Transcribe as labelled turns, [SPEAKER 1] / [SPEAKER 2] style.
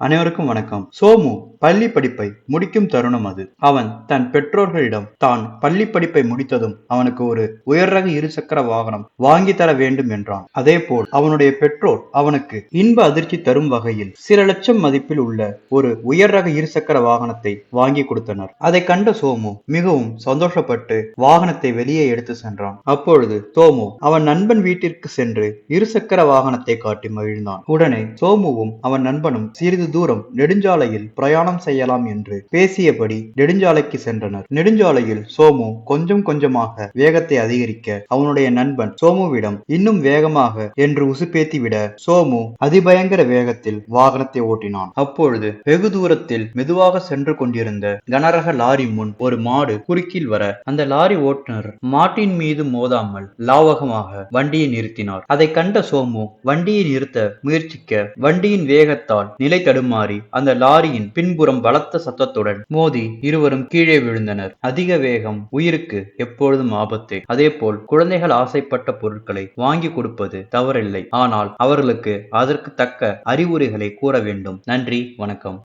[SPEAKER 1] அனைவருக்கும் வணக்கம். சோமு பள்ளி படிப்பை முடிக்கும் தருணம் அது. அவன் தன் பெற்றோர்களிடம் தான் பள்ளி படிப்பை முடித்ததும் அவனுக்கு ஒரு உயர் ரக இருசக்கர வாகனம் வாங்கி தர வேண்டும் என்றான். அதே போல் அவனுடைய பெற்றோர் அவனுக்கு இன்ப அதிர்ச்சி தரும் வகையில் சில லட்சம் மதிப்பில் உள்ள ஒரு உயர் ரக இருசக்கர வாகனத்தை வாங்கி கொடுத்தனர். அதை கண்ட சோமு மிகவும் சந்தோஷப்பட்டு வாகனத்தை வெளியே எடுத்து சென்றான். அப்பொழுது சோமு அவன் நண்பன் வீட்டிற்கு சென்று இருசக்கர வாகனத்தை காட்டி மகிழ்ந்தான். உடனே சோமுவும் அவன் நண்பனும் சிறிது தூரம் நெடுஞ்சாலையில் பிரயாணம் செய்யலாம் என்று பேசியபடி நெடுஞ்சாலைக்கு சென்றனர். நெடுஞ்சாலையில் சோமு கொஞ்சம் கொஞ்சமாக வேகத்தை அதிகரிக்க அவனுடைய நண்பன் சோமுவிடம் இன்னும் வேகமாக என்று உசுப்பேத்தி விட சோமு அதிபயங்கர வேகத்தில் வாகனத்தை ஓட்டினான். அப்பொழுது வெகு தூரத்தில் மெதுவாக சென்று கொண்டிருந்த கனரக லாரி முன் ஒரு மாடு குறுக்கில் வர அந்த லாரி ஓட்டுநர் மாட்டின் மீது மோதாமல் லாவகமாக வண்டியை நிறுத்தினார். அதை கண்ட சோமு வண்டியை நிறுத்த முயற்சிக்க வண்டியின் வேகத்தால் நிலை தடுமாறி அந்த லாரியின் பின்புறம் பலத்த சத்தத்துடன் மோதி இருவரும் கீழே விழுந்தனர். அதிக வேகம் உயிருக்கு எப்பொழுதும் ஆபத்தே. அதேபோல் குழந்தைகள் ஆசைப்பட்ட பொருட்களை வாங்கி கொடுப்பது தவறில்லை. ஆனால் அவர்களுக்கு அதற்கு தக்க அறிவுரைகளை கூற வேண்டும். நன்றி வணக்கம்.